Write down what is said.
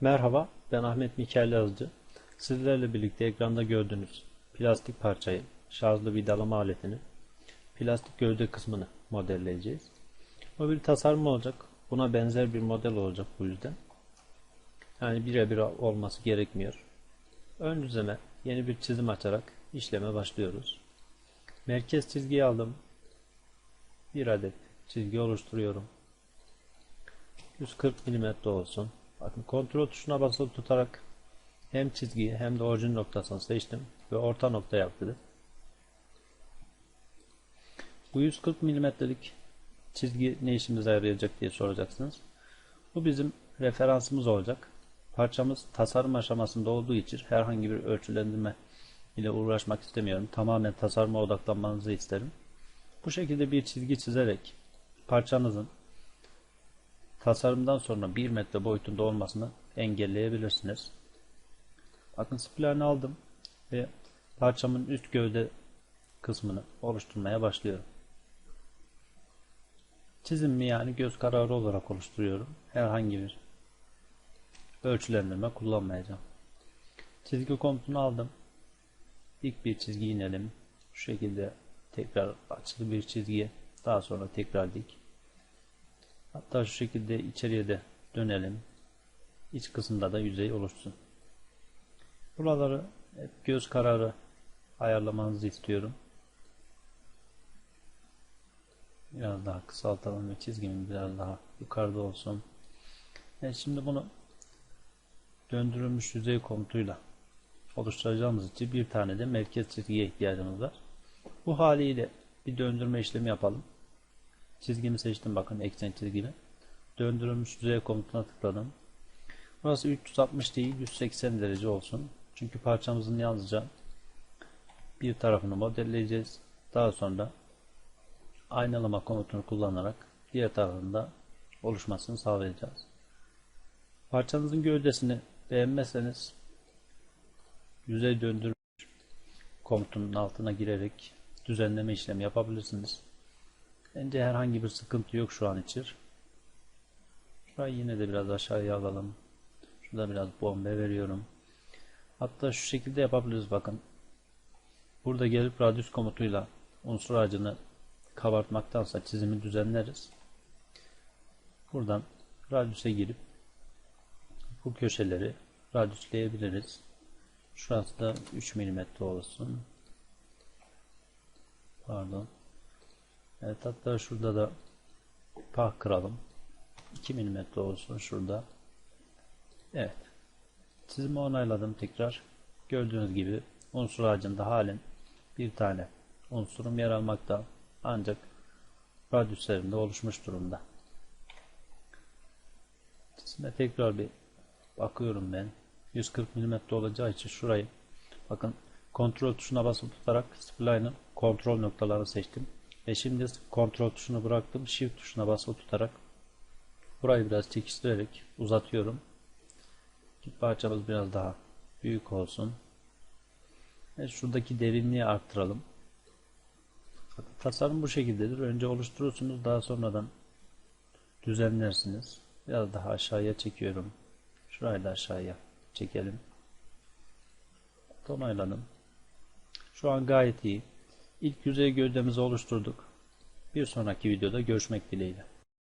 Merhaba, ben Ahmet Mikail Yazıcı. Sizlerle birlikte ekranda gördüğünüz plastik parçayı, şarjlı vidalama aletini, plastik gövde kısmını modelleyeceğiz. Bu bir tasarım olacak. Buna benzer bir model olacak bu yüzden. Yani birebir olması gerekmiyor. Ön düzeme yeni bir çizim açarak işleme başlıyoruz. Merkez çizgiyi aldım. Bir adet çizgi oluşturuyorum. 140 mm olsun. Bakın kontrol tuşuna basılı tutarak hem çizgiyi hem de orijin noktasını seçtim ve orta nokta yaptı. Bu 140 mm'lik çizgi ne işimize yarayacak diye soracaksınız. Bu bizim referansımız olacak. Parçamız tasarım aşamasında olduğu için herhangi bir ölçülendirme ile uğraşmak istemiyorum. Tamamen tasarıma odaklanmanızı isterim. Bu şekilde bir çizgi çizerek parçanızın tasarımdan sonra 1 metre boyutunda olmasını engelleyebilirsiniz. Bakın spline aldım ve parçamın üst gövde kısmını oluşturmaya başlıyorum. Çizimimi yani göz kararı olarak oluşturuyorum. Herhangi bir ölçülendirme kullanmayacağım. Çizgi komutunu aldım. İlk bir çizgi inelim. Şu şekilde tekrar açılı bir çizgiye daha sonra tekrar dik. Hatta şu şekilde içeriye de dönelim. İç kısımda da yüzey oluşsun. Buraları hep göz kararı ayarlamanızı istiyorum. Biraz daha kısaltalım ve çizgimin biraz daha yukarıda olsun. Evet, şimdi bunu döndürülmüş yüzey komutuyla oluşturacağımız için bir tane de merkez çizgiye ihtiyacımız var. Bu haliyle bir döndürme işlemi yapalım. Çizgimi seçtim bakın eksen çizgili. Döndürülmüş yüzey komutuna tıkladım. Burası 360 değil 180 derece olsun. Çünkü parçamızın yalnızca bir tarafını modelleyeceğiz. Daha sonra aynalama komutunu kullanarak diğer tarafında oluşmasını sağlayacağız. Parçanızın gövdesini beğenmezseniz yüzey döndürmüş komutunun altına girerek düzenleme işlemi yapabilirsiniz. Bence herhangi bir sıkıntı yok şu an için. Şurayı yine de biraz aşağıya alalım. Şurada biraz bombe veriyorum. Hatta şu şekilde yapabiliriz bakın. Burada gelip radius komutuyla unsur ağacını kabartmaktansa çizimi düzenleriz. Buradan radius'e girip bu köşeleri radiusleyebiliriz. Şurası da 3 mm olsun. Pardon. Evet hatta şurada da pah kıralım. 2 mm olsun şurada. Evet. Çizimi onayladım tekrar. Gördüğünüz gibi unsur ağacında halen bir tane unsurum yer almakta. Ancak radyüslerinde oluşmuş durumda. Çizime tekrar bir bakıyorum ben. 140 mm olacağı için şurayı bakın kontrol tuşuna basılı tutarak spline'ın kontrol noktalarını seçtim. Ve şimdi kontrol tuşunu bıraktım. Shift tuşuna basılı tutarak burayı biraz çekiştirerek uzatıyorum. Ki parçamız biraz daha büyük olsun. Ve şuradaki derinliği arttıralım. Tasarım bu şekildedir. Önce oluşturursunuz. Daha sonradan düzenlersiniz. Biraz daha aşağıya çekiyorum. Şurayı da aşağıya çekelim. Onayladım. Şu an gayet iyi. İlk yüzey gövdemizi oluşturduk. Bir sonraki videoda görüşmek dileğiyle.